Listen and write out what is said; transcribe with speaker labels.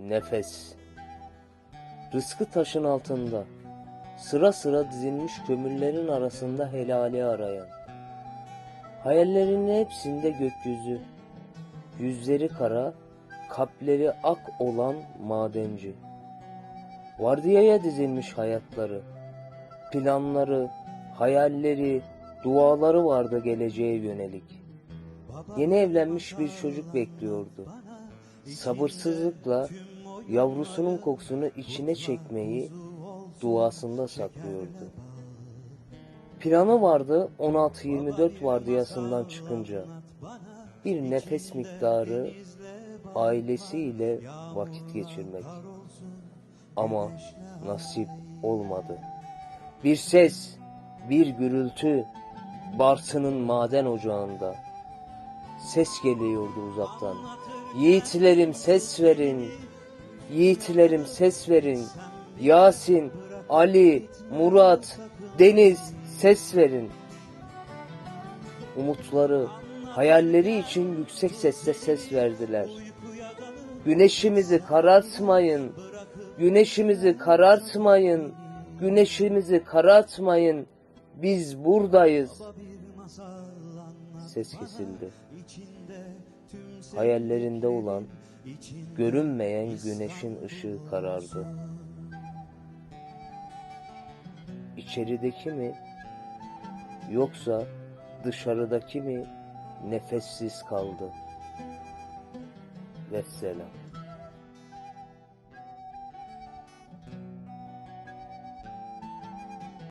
Speaker 1: nefes. Rızkı taşın altında, sıra sıra dizilmiş kömürlerin arasında helali arayan. Hayallerinin hepsinde gökyüzü, yüzleri kara, kalpleri ak olan madenci. Vardiyaya dizilmiş hayatları, planları, hayalleri, duaları vardı geleceğe yönelik. Yeni evlenmiş bir çocuk bekliyordu. Sabırsızlıkla yavrusunun kokusunu içine çekmeyi duasında saklıyordu. Planı vardı 16-24 vardiyasından çıkınca. Bir nefes miktarı ailesiyle vakit geçirmek. Ama nasip olmadı. Bir ses, bir gürültü Bartın'ın maden ocağında. Ses geliyordu uzaktan. Yiğitlerim ses verin. Yiğitlerim ses verin. Yasin, Ali, Murat, Deniz ses verin. Umutları, hayalleri için yüksek sesle ses verdiler. Güneşimizi karartmayın. Güneşimizi karartmayın. Güneşimizi karartmayın. Biz buradayız. Ses kesildi. Hayallerinde olan, görünmeyen güneşin ışığı karardı. İçerideki mi, yoksa dışarıdaki mi nefessiz kaldı? Vesselam.